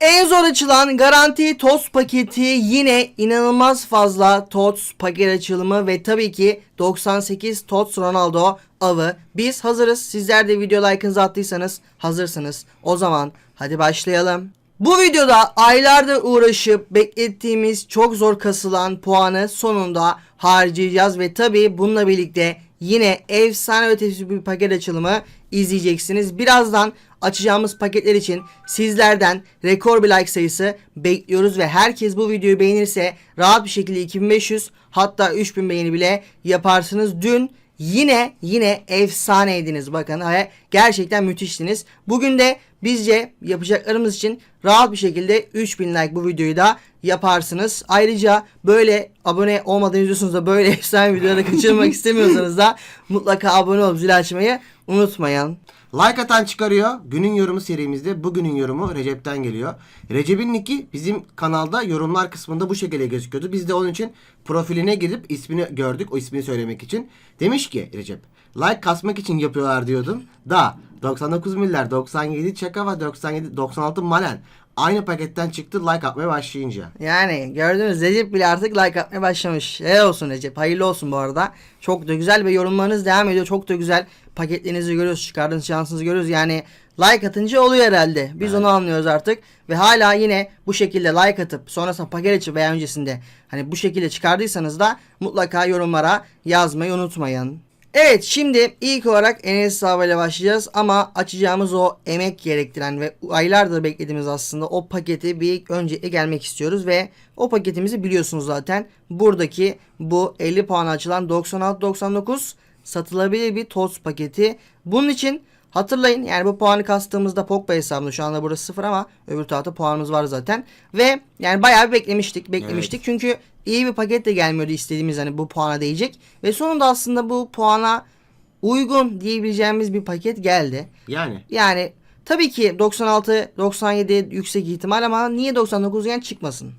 En zor açılan garanti TOTS paketi yine inanılmaz fazla TOTS paket açılımı ve tabii ki 98 TOTS Ronaldo avı. Biz hazırız. Sizler de video like'ınızı attıysanız hazırsınız. O zaman hadi başlayalım. Bu videoda aylardır uğraşıp beklettiğimiz çok zor kasılan puanı sonunda harcayacağız ve tabii bununla birlikte yine efsane ötesi bir paket açılımı izleyeceksiniz. Birazdan açacağımız paketler için sizlerden rekor bir like sayısı bekliyoruz ve herkes bu videoyu beğenirse rahat bir şekilde 2500 hatta 3000 beğeni bile yaparsınız. Dün yine yine efsaneydiniz bakın gerçekten müthiştiniz. Bugün de bizce yapacaklarımız için rahat bir şekilde 3000 like bu videoyu da yaparsınız. Ayrıca böyle abone olmadan izliyorsunuz da böyle efsane videoları kaçırmak istemiyorsanız da mutlaka abone olup zil açmayı unutmayın. Like atan çıkarıyor. Günün yorumu serimizde bugünün yorumu Recep'ten geliyor. Recep'in nicki bizim kanalda yorumlar kısmında bu şekilde gözüküyordu. Biz de onun için profiline gidip ismini gördük. O ismini söylemek için. Demiş ki Recep like kasmak için yapıyorlar diyordum. Da 99 milyar 97 çaka ve 97 96 malen aynı paketten çıktı like atmaya başlayınca. Yani gördünüz Recep bile artık like atmaya başlamış. Helal olsun Recep. Hayırlı olsun bu arada. Çok da güzel ve yorumlarınız devam ediyor. Çok da güzel paketlerinizi görüyoruz. Çıkardığınız şansınızı görüyoruz. Yani like atınca oluyor herhalde. Biz onu anlıyoruz artık. Ve hala yine bu şekilde like atıp sonrasında paket açıp veya öncesinde hani bu şekilde çıkardıysanız da mutlaka yorumlara yazmayı unutmayın. Evet şimdi ilk olarak Enes hesabıyla başlayacağız ama açacağımız o emek gerektiren ve aylardır beklediğimiz aslında o paketi bir öncelikle gelmek istiyoruz ve o paketimizi biliyorsunuz zaten. Buradaki bu 50 puan açılan 96-99 satılabilir bir TOTS paketi. Bunun için hatırlayın yani bu puanı kastığımızda Pogba hesabında şu anda burası sıfır ama öbür tarafta puanımız var zaten. Ve yani bayağı bir beklemiştik beklemiştik. Çünkü iyi bir paket de gelmiyordu istediğimiz hani bu puana değecek. Ve sonunda aslında bu puana uygun diyebileceğimiz bir paket geldi. Yani Yani tabii ki 96 97 yüksek ihtimal ama niye 99 yani çıkmasın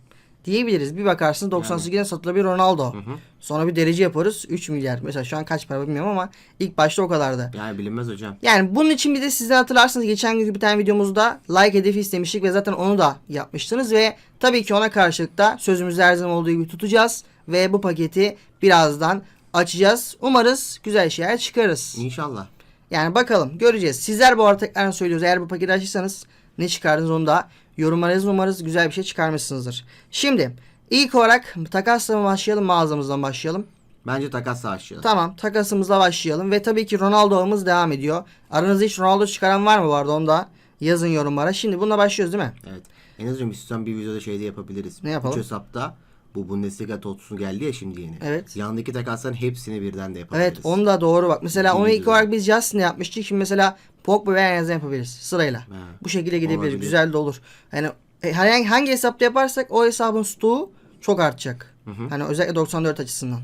diyebiliriz. Bir bakarsınız 98'den satılabilir Ronaldo. Sonra bir derece yaparız 3 milyar. Mesela şu an kaç para bilmiyorum ama ilk başta o kadardı. yani bilinmez hocam. Yani bunun için bir de sizden hatırlarsınız geçen günkü bir tane videomuzda like hedefi istemiştik ve zaten onu da yapmıştınız ve tabii ki ona karşılık da sözümüzü her zaman olduğu gibi tutacağız ve bu paketi birazdan açacağız. Umarız güzel şeyler çıkarız. İnşallah. Yani bakalım göreceğiz. Sizler bu arada tekrar söylüyoruz. Eğer bu paketi açırsanız ne çıkardınız onu da yorumlara yazın. Umarız güzel bir şey çıkarmışsınızdır. Şimdi ilk olarak takasla mı başlayalım mağazamızdan başlayalım. Bence takas savaşçı. Tamam takasımızla başlayalım ve tabii ki Ronaldo'muz devam ediyor. Aranızda hiç Ronaldo çıkaran var mı arada onu da yazın yorumlara. Şimdi bununla başlıyoruz değil mi? Evet. En azından istiyorsan bir videoda şey de yapabiliriz. Ne yapalım? Üç hesapta bu Bundesliga totusu geldi ya şimdi yeni. Evet. Yanındaki takasların hepsini birden de yapabiliriz. Evet onu da doğru bak. Mesela onu ilk olarak biz Justin'le yapmıştık. Şimdi mesela Pogba ve Enes'le yapabiliriz sırayla. Ha, Bu şekilde gidebiliriz. olabilir. Güzel de olur. Yani e, hangi, hangi hesapta yaparsak o hesabın stoğu çok artacak. Hani özellikle 94 açısından.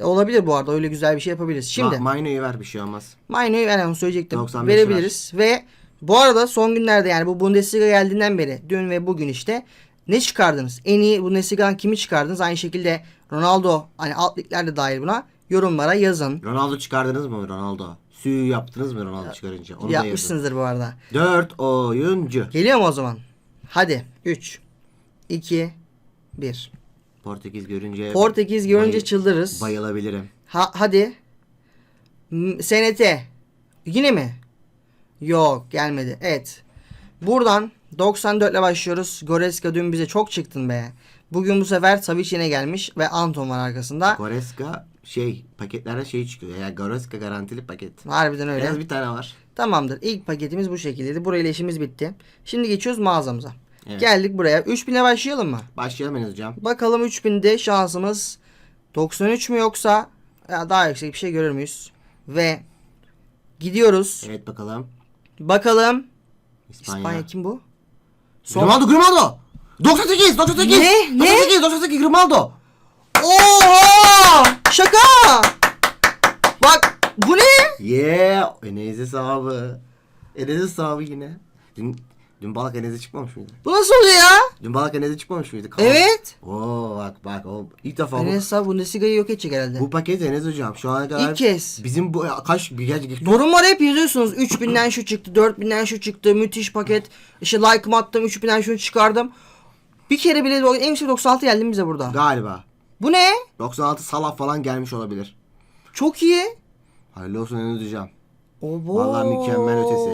E, olabilir bu arada öyle güzel bir şey yapabiliriz. Şimdi Ma- Maino'yu ver bir şey olmaz. Mayno'yu yani onu söyleyecektim. 95 Verebiliriz ve bu arada son günlerde yani bu Bundesliga geldiğinden beri dün ve bugün işte ne çıkardınız? En iyi Bundesliga'dan kimi çıkardınız? Aynı şekilde Ronaldo hani alt ligler de dahil buna yorumlara yazın. Ronaldo çıkardınız mı Ronaldo? Suyu yaptınız mı Ronaldo çıkarınca? Onu. Yapmışsınızdır bu arada. 4 oyuncu. Geliyor mu o zaman? Hadi 3 2 1 Portekiz görünce Portekiz görünce bay- çıldırırız. bayılabilirim. Ha, hadi. M- SNT. Yine mi? Yok gelmedi. Evet. Buradan 94 ile başlıyoruz. Goreska dün bize çok çıktın be. Bugün bu sefer Savic yine gelmiş ve Anton var arkasında. Goreska şey paketlerde şey çıkıyor. Yani Goreska garantili paket. Harbiden En öyle. az bir tane var. Tamamdır. İlk paketimiz bu şekildeydi. Burayla işimiz bitti. Şimdi geçiyoruz mağazamıza. Evet. Geldik buraya. 3000'e başlayalım mı? Başlayalım Enes hocam. Bakalım 3000'de şansımız 93 mü yoksa ya daha yüksek bir şey görür müyüz? Ve gidiyoruz. Evet bakalım. Bakalım İspanya. İspanya kim bu? Son... Grimaldo Grimaldo. 98 98. Ne? Ne? 98 98 Grimaldo. Oha! Şaka! Bak bu ne? Yeah. Enes hesabı. Enes hesabı yine. Dün Dün balık eneze çıkmamış mıydı? Bu nasıl oluyor ya? Dün balık eneze çıkmamış mıydı? Kaldı. Evet. Oo bak bak o ilk defa bu, Enes abi Bundesliga'yı yok edecek herhalde. bu paket Enes hocam. Şu ana kadar İlk kez. bizim bu kaç bir gerçek Yorumlara hep yazıyorsunuz. 3000'den şu çıktı, 4000'den şu çıktı. Müthiş paket. İşte like'ımı attım, 3000'den şunu çıkardım. Bir kere bile do- en yüksek 96 geldi mi bize burada? galiba. Bu ne? 96 salaf falan gelmiş olabilir. Çok iyi. Hayırlı olsun Enes hocam. Obo. Vallahi mükemmel ötesi.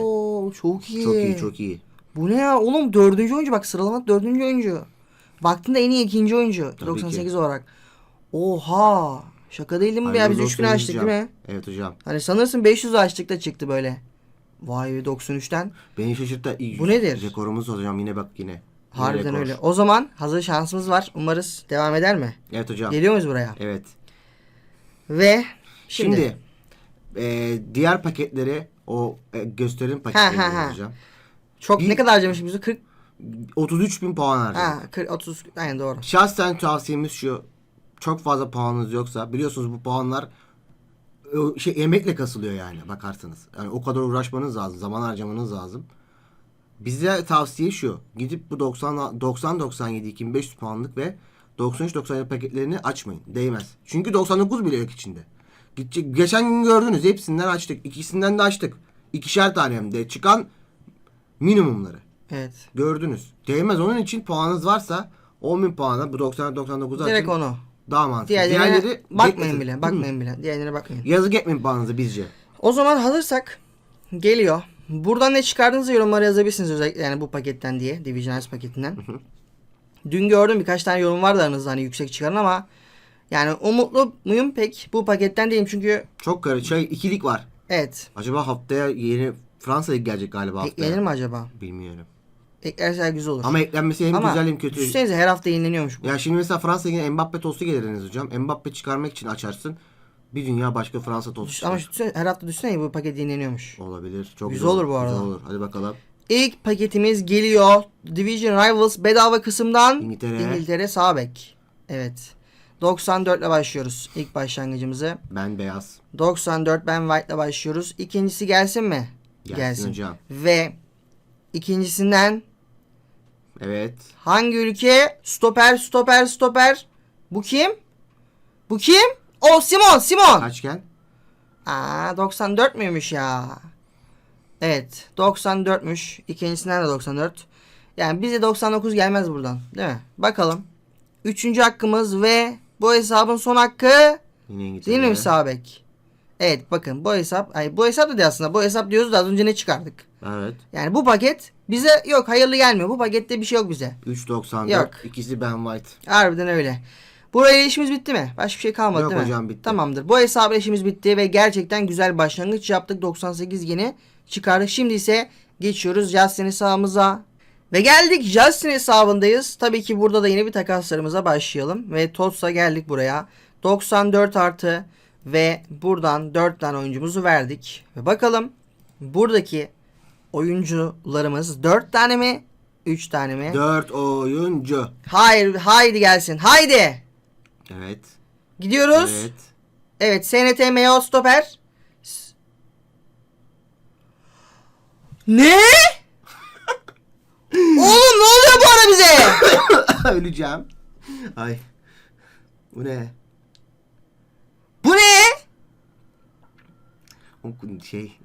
Çok iyi. Çok iyi çok iyi. Bu ne ya? Oğlum dördüncü oyuncu bak sıralamada dördüncü oyuncu. Baktığında en iyi ikinci oyuncu. Tabii 98 ki. olarak. Oha. Şaka değil mi ya? Biz olsun 3000 Enes açtık değil hocam. mi? Evet hocam. Hani sanırsın 500 açtık da çıktı böyle. Vay be 93'ten. Beni şaşırttı. Bu nedir? Rekorumuz hocam yine bak yine. Harbiden rekor. öyle. O zaman hazır şansımız var. Umarız devam eder mi? Evet hocam. Geliyor muyuz buraya? Evet. Ve şimdi, Şimdi, e, diğer paketleri o e, gösterim paketleri ha, ha. hocam. çok bir- ne kadar harcamışız biz? 40 33 bin puan harcadık. ha 40 30 aynen doğru. Şahsen tavsiyemiz şu. Çok fazla puanınız yoksa biliyorsunuz bu puanlar şey emekle kasılıyor yani bakarsanız. Yani o kadar uğraşmanız lazım, zaman harcamanız lazım. Bize tavsiye şu. Gidip bu 90 90 97 2500 puanlık ve 93 97 paketlerini açmayın. Değmez. Çünkü 99 bile yok içinde. Gidecek, geçen gün gördünüz hepsinden açtık. İkisinden de açtık. İkişer tane hem de çıkan minimumları. Evet. Gördünüz. Değmez onun için puanınız varsa 10.000 puana bu 90 99'u açın. Direkt onu. Daha mantıklı. Diğerlerine bakmayın bekletin. bile. Bakmayın bile. Diğerlerine bakmayın. Yazık etmeyin puanınızı bizce. O zaman hazırsak geliyor. Buradan ne çıkardığınızı yorumlara yazabilirsiniz özellikle yani bu paketten diye. Divisionals paketinden. Dün gördüm birkaç tane yorum vardı aranızda hani yüksek çıkarın ama yani umutlu muyum pek bu paketten değilim çünkü Çok karışık. Şey, ikilik var. evet. Acaba haftaya yeni Fransa Ligi gelecek galiba haftaya. Eklenir mi acaba? Bilmiyorum. Eklerse güzel olur. Ama eklenmesi hem Ama güzel hem kötü. Düşünsenize her hafta yenileniyormuş bu. Ya şimdi mesela Fransa Ligi'ne Mbappe tostu geliriniz hocam. Mbappe çıkarmak için açarsın. Bir dünya başka Fransa tostu Düş- Ama düşünsene, her hafta düşünsene bu paket yenileniyormuş. Olabilir. Çok Güzel olur bu arada. Güzel olur. Hadi bakalım. İlk paketimiz geliyor. Division Rivals bedava kısımdan İngiltere. İngiltere sağ bek. Evet. 94 ile başlıyoruz ilk başlangıcımızı. Ben beyaz. 94 Ben White ile başlıyoruz. İkincisi gelsin mi? Gelsin hocam. Ve ikincisinden Evet. hangi ülke? Stoper, stoper, stoper. Bu kim? Bu kim? O Simon, Simon. Kaçken? Aa 94 müymüş ya? Evet 94'müş. İkincisinden de 94. Yani bize 99 gelmez buradan değil mi? Bakalım. Üçüncü hakkımız ve bu hesabın son hakkı Yine değil mi Müsabek? Evet bakın bu hesap, ay bu hesap da değil aslında. Bu hesap diyoruz da az önce ne çıkardık? Evet. Yani bu paket bize yok hayırlı gelmiyor. Bu pakette bir şey yok bize. 3.94. Yok. İkisi Ben White. Harbiden öyle. Buraya işimiz bitti mi? Başka bir şey kalmadı Yok değil mi? hocam, bitti. Tamamdır. Bu hesabı işimiz bitti ve gerçekten güzel başlangıç yaptık. 98 yeni çıkardık. Şimdi ise geçiyoruz Justin hesabımıza. Ve geldik Justin hesabındayız. Tabii ki burada da yine bir takaslarımıza başlayalım. Ve TOTS'a geldik buraya. 94 artı ve buradan 4 tane oyuncumuzu verdik. Ve bakalım buradaki oyuncularımız 4 tane mi? 3 tane mi? 4 oyuncu. Hayır, haydi gelsin. Haydi. Evet. Gidiyoruz. Evet. Evet, SNT MO stoper. Ne? Oğlum ne oluyor bu ara bize? Öleceğim. Ay. Bu ne? Bu ne? O şey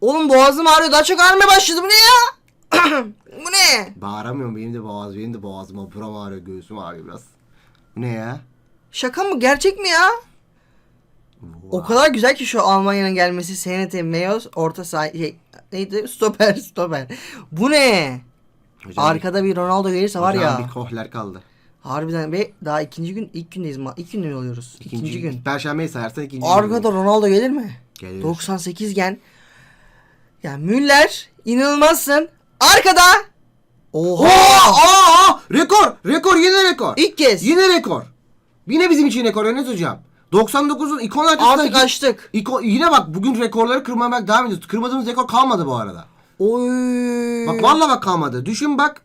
Oğlum boğazım ağrıyor. Daha çok ağrımaya başladı. Bu ne ya? bu ne? bağıramıyorum benim de boğaz benim de boğazım buram ağrıyor göğsüm ağrıyor biraz. Bu ne ya? Şaka mı? Gerçek mi ya? O kadar güzel ki şu Almanya'nın gelmesi. SNT Meos orta saha şey, neydi? Stoper, stoper. Bu ne? Hocam Arkada bir Ronaldo gelirse var ya. bir kohler kaldı. Harbiden ve daha ikinci gün ilk gündeyiz ma ilk günde oluyoruz. İkinci, gün. Perşembeyi sayarsan ikinci gün. Arkada Ronaldo gelir mi? Gelir. 98 gen. Ya Müller inanılmazsın. Arkada. Oha! Oha! Aa! Rekor! Rekor yine rekor. İlk kez. Yine rekor. Yine bizim için rekor Enes hocam. 99'un ikon arkasında Artık açtık. İko, yine bak bugün rekorları kırmamak devam ediyoruz. Kırmadığımız rekor kalmadı bu arada. Oy. Bak vallahi bak kalmadı. Düşün bak.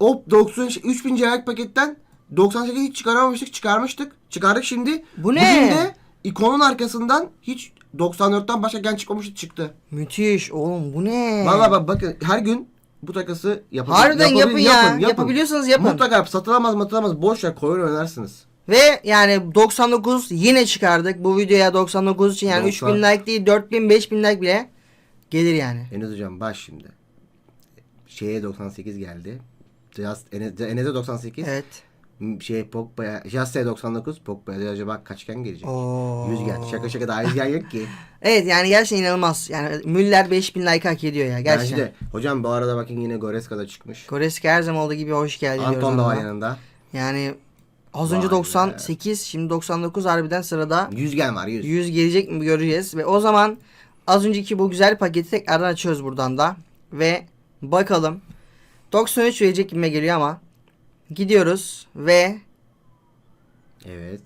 O 90 3000 CL'lik paketten 98 hiç çıkaramamıştık, çıkarmıştık. Çıkardık şimdi. Bu ne? Bugün de ikonun arkasından hiç 94'ten başka gen çıkmamıştı çıktı. Müthiş oğlum bu ne? Vallahi bak bakın her gün bu takası yapın. Harbiden yapın ya. Yapabiliyorsanız yapın. Mutlaka satılamaz matılamaz boş ver koyun oynarsınız. Ve yani 99 yine çıkardık. Bu videoya 99 için yani 90. 3000 like değil 4000 5000 like bile gelir yani. Enes hocam baş şimdi. Şeye 98 geldi. Just Enes, Enes'e 98. Evet. Şey Pogba'ya Jass'e 99. Pogba'ya acaba kaçken gelecek? Oo. 100 geldi. Şaka şaka daha 100 gel yok ki. Evet yani gerçekten inanılmaz. Yani Müller 5000 like hak ediyor ya gerçekten. Bence de. Hocam bu arada bakın yine Goreska da çıkmış. Koreski her zaman olduğu gibi hoş geldin Anton da var yanında. Yani az Vay önce be. 98 şimdi 99 harbiden sırada 100 gel var 100. 100 gelecek mi göreceğiz. Ve o zaman az önceki bu güzel paketi tekrardan açıyoruz buradan da. Ve bakalım. 93 verecek gibi geliyor ama. Gidiyoruz ve Evet.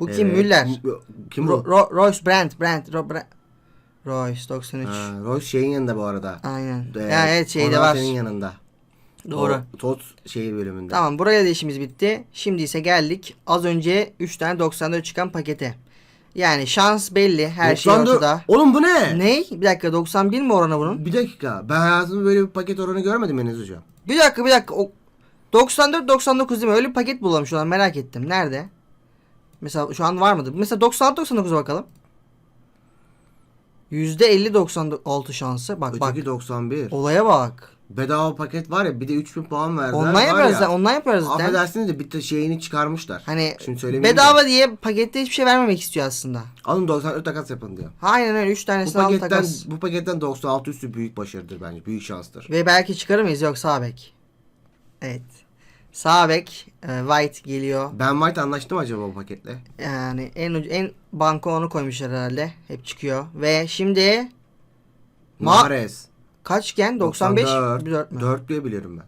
bu kim? Evet. Müller. M- Kim Ro- bu? Ro- Royce Brandt. Brandt. Ro- Brandt. Royce 93. Ha, Royce şeyin yanında bu arada. Aynen. Ee, ya evet şeyde var. Senin yanında. Doğru. O, Tot şehir bölümünde. Tamam buraya da işimiz bitti. Şimdi ise geldik az önce 3 tane 94 çıkan pakete. Yani şans belli. Her şey 94 ortada. Oğlum bu ne? Ne? Bir dakika 91 mi oranı bunun? Bir dakika. Ben hayatımda böyle bir paket oranı görmedim Enes hocam. Bir dakika bir dakika. O 94 99 değil mi? Öyle bir paket bulalım şu an merak ettim. Nerede? Mesela şu an var mıdır? Mesela 96 99'a bakalım. %50 96 şansı. Bak bak. Öteki 91. Olaya bak. Bedava paket var ya bir de 3000 puan verdiler. Var yaparız ya, ondan yaparız. Affedersiniz de bir de şeyini çıkarmışlar. Hani Şimdi söylemeyeyim bedava de. diye pakette hiçbir şey vermemek istiyor aslında. Alın 94 takas yapın diyor. Aynen öyle 3 Bu tanesini al paketten, takas. bu paketten 96 üstü büyük başarıdır bence. Büyük şanstır. Ve belki çıkarır mıyız? Yok sağ bek. Evet. Sağ bek e, White geliyor. Ben White anlaştım acaba bu paketle? Yani en ucu- en banko onu koymuşlar herhalde. Hep çıkıyor. Ve şimdi Ma- Mahrez. kaçken 95 94. bir 4 mü? 4 diye biliyorum ben.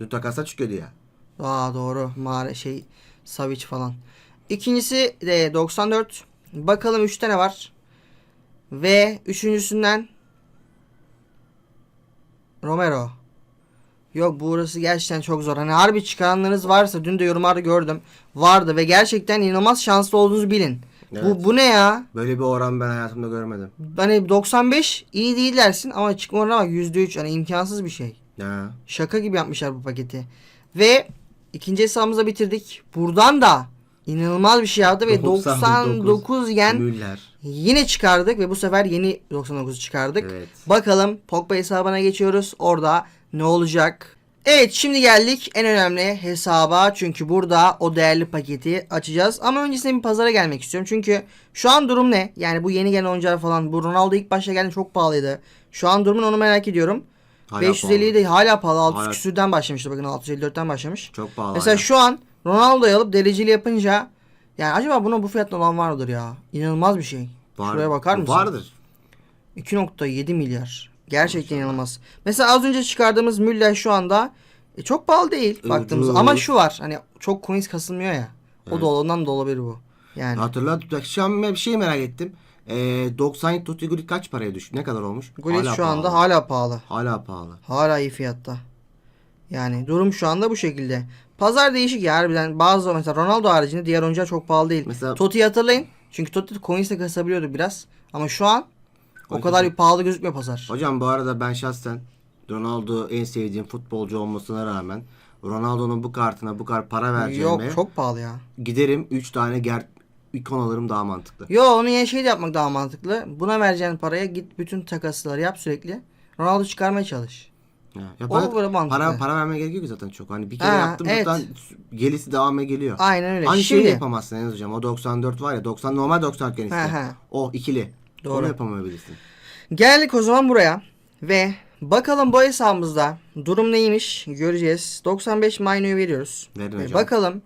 Dün takasa çıkıyordu ya. Aa doğru. Mare şey Savic falan. İkincisi de 94. Bakalım 3 tane var. Ve üçüncüsünden Romero. Yok burası gerçekten çok zor. Hani harbi çıkaranlarınız varsa dün de yorumlarda gördüm. Vardı ve gerçekten inanılmaz şanslı olduğunuzu bilin. Evet. Bu bu ne ya? Böyle bir oran ben hayatımda görmedim. Hani 95 iyi değil dersin ama çıkma oranına bak %3 hani imkansız bir şey. Ya. Şaka gibi yapmışlar bu paketi. Ve ikinci hesabımıza bitirdik. Buradan da inanılmaz bir şey yaptı ve 99 99 yen Müller. yine çıkardık ve bu sefer yeni 99 çıkardık. Evet. Bakalım Pogba hesabına geçiyoruz. Orada ne olacak? Evet şimdi geldik en önemli hesaba. Çünkü burada o değerli paketi açacağız. Ama öncesinde bir pazara gelmek istiyorum. Çünkü şu an durum ne? Yani bu yeni gelen oyuncular falan. Bu Ronaldo ilk başta geldi çok pahalıydı. Şu an durumun onu merak ediyorum. Hala 550 de hala pahalı. 600 Hala- küsürden başlamıştı. Bakın 654'ten başlamış. Çok pahalı. Mesela hala. şu an Ronaldo'yu alıp dereceli yapınca yani acaba buna bu fiyatla olan var mıdır ya? İnanılmaz bir şey. Var- Şuraya bakar mısın? Vardır. 2.7 milyar. Gerçekten inanılmaz. Mesela az önce çıkardığımız Müller şu anda e, çok pahalı değil baktığımızda. Ama şu var hani çok coins kasılmıyor ya. O Evet. da ondan da olabilir bu. Yani Hatırla bak şu an ben bir şey merak ettim. Ee, 90 Tutti Gullit kaç paraya düştü? Ne kadar olmuş? Gullit Hala şu anda pahalı. hala pahalı. Hala pahalı. Hala iyi fiyatta. Yani durum şu anda bu şekilde. Pazar değişik ya harbiden. Bazı mesela Ronaldo haricinde diğer oyuncular çok pahalı değil. Mesela- Totti'yi hatırlayın. Çünkü Totti coins'le kasabiliyordu biraz. Ama şu an o kadar bir pahalı gözükmüyor pazar. Hocam bu arada ben şahsen Ronaldo en sevdiğim futbolcu olmasına rağmen Ronaldo'nun bu kartına bu kadar para Yok vereceğime çok pahalı ya. giderim 3 tane ger ikon alırım daha mantıklı. Yo onu ya şey de yapmak daha mantıklı. Buna vereceğin paraya git bütün takasları yap sürekli. Ronaldo çıkarmaya çalış. Ya, ya O para, böyle mantıklı. para, para vermeye gerek yok zaten çok. Hani bir kere Ha, yaptım evet. zaten gelisi devamı geliyor. Aynen öyle. Aynı Şimdi şeyi yapamazsın Enes hocam. O 94 var ya 90 normal 94 iken He, işte. he. O ikili. Doğru. Onu yapamayabilirsin. geldik o zaman buraya ve bakalım bu hesabımızda durum neymiş göreceğiz. 95 Maino'yu veriyoruz. Verin Ve hocam. bakalım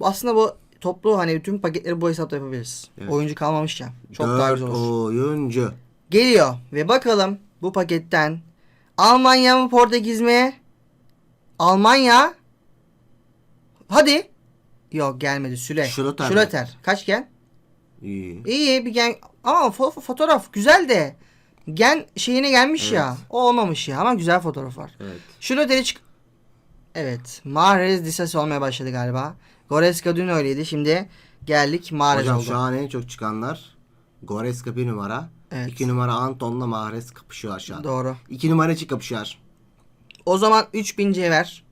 aslında bu toplu hani tüm paketleri bu hesapta yapabiliriz. Evet. Oyuncu kalmamış ya. Çok daha Dört güzel olur. oyuncu. Geliyor ve bakalım bu paketten Almanya mı Portekiz mi? Almanya. Hadi. Yok gelmedi Süle. Schlotterbeck. Schlotterbeck. Kaç gen? İyi. İyi bir gen ama fo- fotoğraf güzel de gen şeyine gelmiş ya. Evet. O olmamış ya ama güzel fotoğraf var. Evet. Schlotter'i çık Evet. Mahrez Disasi olmaya başladı galiba. Goreska dün öyleydi. Şimdi geldik Mahrez Hocam oldu. şu an en çok çıkanlar Goreska bir numara. Evet. 2 numara Anton'la Mahrez kapışıyor aşağıda. Doğru. 2 numara için kapışıyor. O zaman 3000 cevher.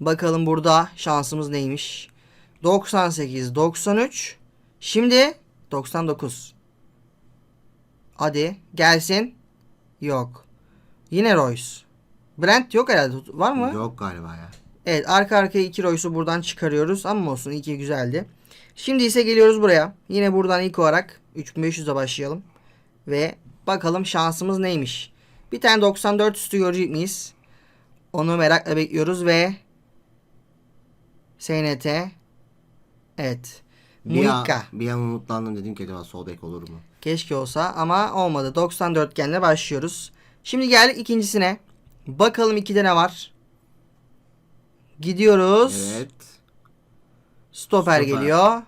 Bakalım burada şansımız neymiş? 98, 93. Şimdi 99. Hadi gelsin. Yok. Yine Royce. Brent yok herhalde. Var mı? Yok galiba ya. Evet arka arkaya iki Royce'u buradan çıkarıyoruz. Ama olsun iki güzeldi. Şimdi ise geliyoruz buraya. Yine buradan ilk olarak 3500'e başlayalım. Ve bakalım şansımız neymiş. Bir tane 94 üstü görecek miyiz? Onu merakla bekliyoruz ve SNT Evet. Bir an, Munika. bir an umutlandım dedim ki acaba sol bek olur mu? Keşke olsa ama olmadı. 94 genle başlıyoruz. Şimdi geldik ikincisine. Bakalım ikide ne var? Gidiyoruz. Evet. Stoper, Stoper. geliyor.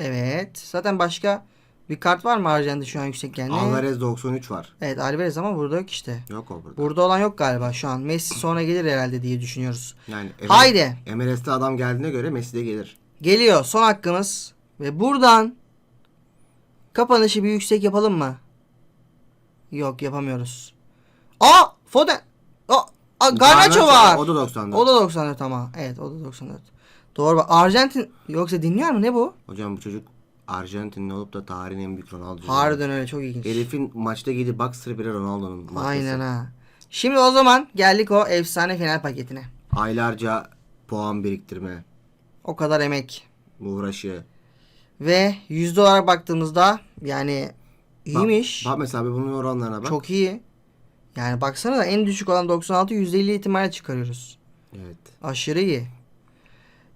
Evet. Zaten başka bir kart var mı Arjantin şu an yüksek genli? Alvarez 93 var. Evet Alvarez ama burada yok işte. Yok o burada. Burada olan yok galiba şu an. Messi sonra gelir herhalde diye düşünüyoruz. Yani Haydi. MLS'te adam geldiğine göre Messi de gelir. Geliyor son hakkımız. Ve buradan kapanışı bir yüksek yapalım mı? Yok yapamıyoruz. Aa Foden. Aa, aa, Garnacho var. O da 94. O da 94 ama. Evet o da 94. Doğru bak. Arjantin yoksa dinliyor mu ne bu? Hocam bu çocuk Arjantinli olup da tarihin en büyük Ronaldo. Harbiden öyle çok ilginç. Herifin maçta gidip boxer bile Ronaldo'nun markası. Aynen ha. Şimdi o zaman geldik o efsane final paketine. Aylarca puan biriktirme, O kadar emek. uğraşı. Ve yüzde olarak baktığımızda yani iyiymiş. Bak, bak mesela bir bunun oranlarına bak. Çok iyi. Yani baksana da en düşük olan 96 %50 ihtimalle çıkarıyoruz. Evet. Aşırı iyi.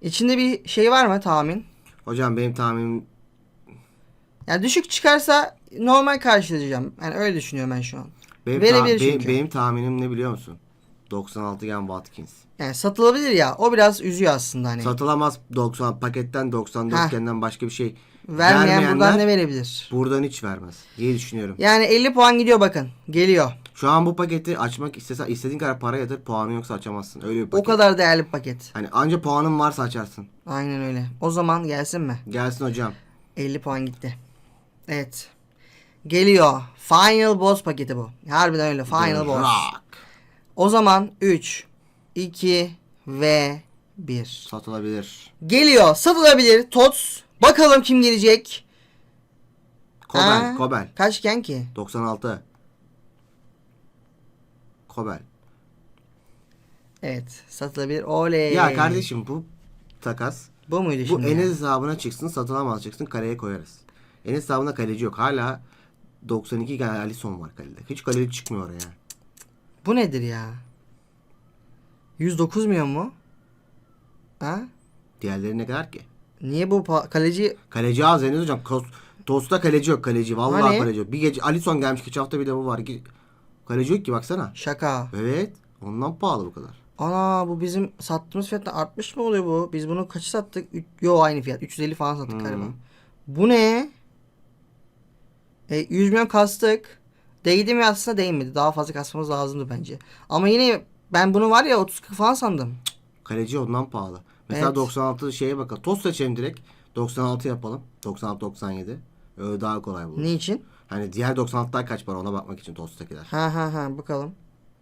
İçinde bir şey var mı tahmin? Hocam benim tahminim Yani düşük çıkarsa normal karşılayacağım. Yani öyle düşünüyorum ben şu an. benim, Verebilir ta- benim, çünkü. benim tahminim ne biliyor musun? 96 gen Watkins. Yani satılabilir ya. O biraz üzüyor aslında hani. Satılamaz 90 paketten 94 Heh. genden başka bir şey Vermeyen buradan ne verebilir? buradan hiç vermez diye düşünüyorum. Yani 50 puan gidiyor bakın. Geliyor. Şu an bu paketi açmak istesen istediğin kadar para yatır puanın yoksa açamazsın. Öyle bir O paket. kadar değerli bir paket. Hani anca puanın varsa açarsın. Aynen öyle. O zaman gelsin mi? Gelsin hocam. 50 puan gitti. Evet. Geliyor. Final Boss paketi bu. Harbiden öyle. Final Boss. Rock. O zaman 3, 2 ve 1. Satılabilir. Geliyor. Satılabilir. Tots. Bakalım kim gelecek. Kobel. Ha? Kobel. Kaçken ki? 96. Kobel. Evet. Satılabilir. Oley. Ya kardeşim bu takas. Bu muydu Bu şimdi? Enes hesabına çıksın satılamaz çıksın kaleye koyarız. Enes hesabında kaleci yok. Hala 92 tane Alisson var kalede. Hiç kaleci çıkmıyor oraya. Bu nedir ya? 109 milyon mu? Ha? Diğerleri ne kadar ki? Niye bu pa- kaleci Kaleci az Enes hocam. Kos- Tosta kaleci yok kaleci. Vallahi Hani? kaleci yok. Bir gece Alisson gelmiş geçen hafta bir de bu var. Ki- Kaleci yok ki baksana. şaka? Evet. Ondan pahalı bu kadar. Ana bu bizim sattığımız fiyattan artmış mı oluyor bu? Biz bunu kaça sattık? Üç- Yo aynı fiyat. 350 falan sattık galiba. Bu ne? E, 100 milyon kastık. Değdi mi aslında değmedi. Daha fazla kasmamız lazımdı bence. Ama yine ben bunu var ya 30 falan sandım. Kaleci ondan pahalı. Mesela Evet. 96 şeye bakalım. Tost seçelim direkt. 96 yapalım. 96-97. Öyle daha kolay bulur. Niçin? Hani diğer 96'lar kaç para ona bakmak için Tost'takiler. Ha ha ha bakalım.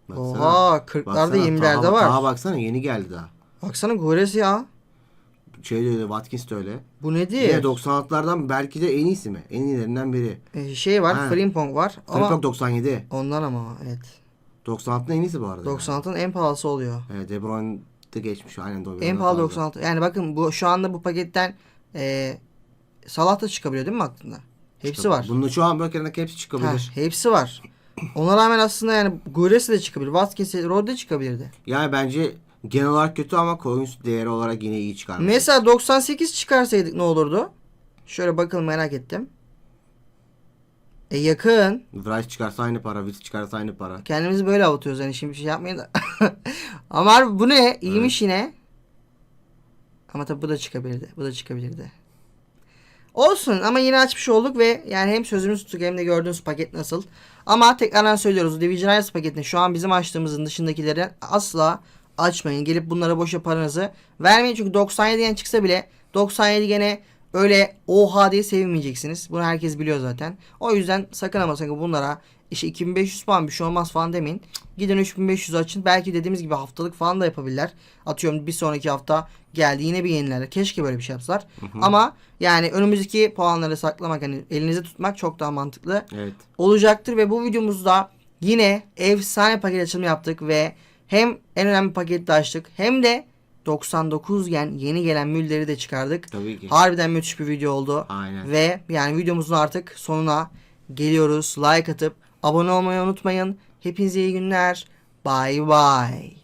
Baksana. Oha 40'larda Baksana, 20'lerde daha, var. Daha baksana yeni geldi daha. Baksana Gores ya. Şey de öyle Watkins de öyle. Bu nedir? Yine 96'lardan belki de en iyisi mi? En iyilerinden biri. E, şey var Ha. Frimpong var. Ama Ama... 97. ondan ama evet. 96'nın en iyisi bu arada. 96'nın en pahalısı oluyor. Evet De Bruyne de geçmiş. Aynen De En pahalı fazla. 96. Yani bakın bu şu anda bu paketten e, Salah da çıkabiliyor değil mi aklında? Hepsi var. Bunda şu an bölgelerindeki hepsi çıkabilir. Ha, hepsi var. Ona rağmen aslında yani Guresi de çıkabilir. Watkins, Rod de çıkabilirdi. Yani bence genel olarak kötü ama coins değeri olarak yine iyi çıkarmış. Mesela 98 çıkarsaydık ne olurdu? Şöyle bakalım merak ettim. E yakın. Vrice çıkarsa aynı para, Witt çıkarsa aynı para. Kendimizi böyle avutuyoruz yani şimdi bir şey yapmayın da. Ama bu ne? İyiymiş yine. Ama tabi bu da çıkabilirdi. Bu da çıkabilirdi. Olsun ama yine açmış olduk ve yani hem sözümüzü tuttuk hem de gördüğünüz paket nasıl. Ama tekrardan söylüyoruz. Division Rise paketini şu an bizim açtığımızın dışındakileri asla açmayın. Gelip bunlara boşa paranızı vermeyin. Çünkü 97 yen çıksa bile 97 gene öyle oha diye sevinmeyeceksiniz. Bunu herkes biliyor zaten. O yüzden sakın ama sakın bunlara işte 2500 puan bir şey olmaz falan demeyin. Gidin 3500 açın. Belki dediğimiz gibi haftalık falan da yapabilirler. Atıyorum bir sonraki hafta geldi yine bir yenilerler. Keşke böyle bir şey yapsalar. Ama yani önümüzdeki puanları saklamak hani elinizde tutmak çok daha mantıklı Evet. olacaktır ve bu videomuzda yine efsane paket açılımı yaptık ve hem en önemli paketi de açtık hem de 99 yen yeni gelen mülleri de çıkardık. Tabii ki. Harbiden müthiş bir video oldu. Aynen. Ve yani videomuzun artık sonuna geliyoruz. Like atıp abone olmayı unutmayın. Hepinize iyi günler. Bye bye.